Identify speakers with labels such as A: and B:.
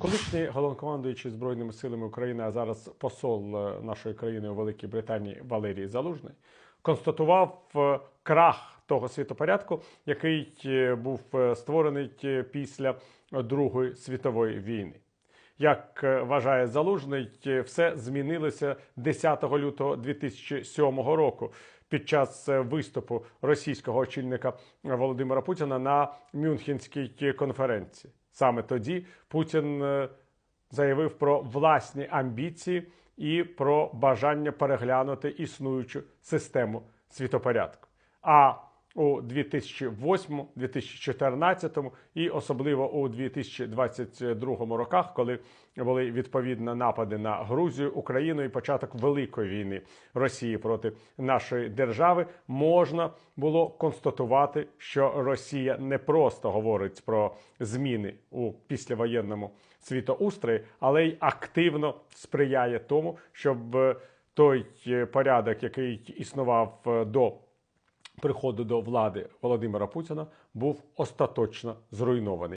A: Колишній головнокомандуючий збройними силами України, а зараз посол е, нашої країни у Великій Британії Валерій Залужний, констатував е, крах того світопорядку, який е, був створений після Другої світової війни. Як вважає Залужний, все змінилося 10 лютого 2007 року під час виступу російського очільника Володимира Путіна на Мюнхенській конференції. Саме тоді Путін е, заявив про власні амбіції і про бажання переглянути існуючу систему світопорядку. А у 2008, 2014 і особливо у 2022 роках, коли були відповідно напади на Грузію, Україну і початок великої війни Росії проти нашої держави, можна було констатувати, що Росія не просто говорить про зміни у післявоєнному світоустрої, але й активно сприяє тому, щоб е, той е, порядок, який існував е, до приходу до влади Володимира Путіна, був остаточно зруйнований.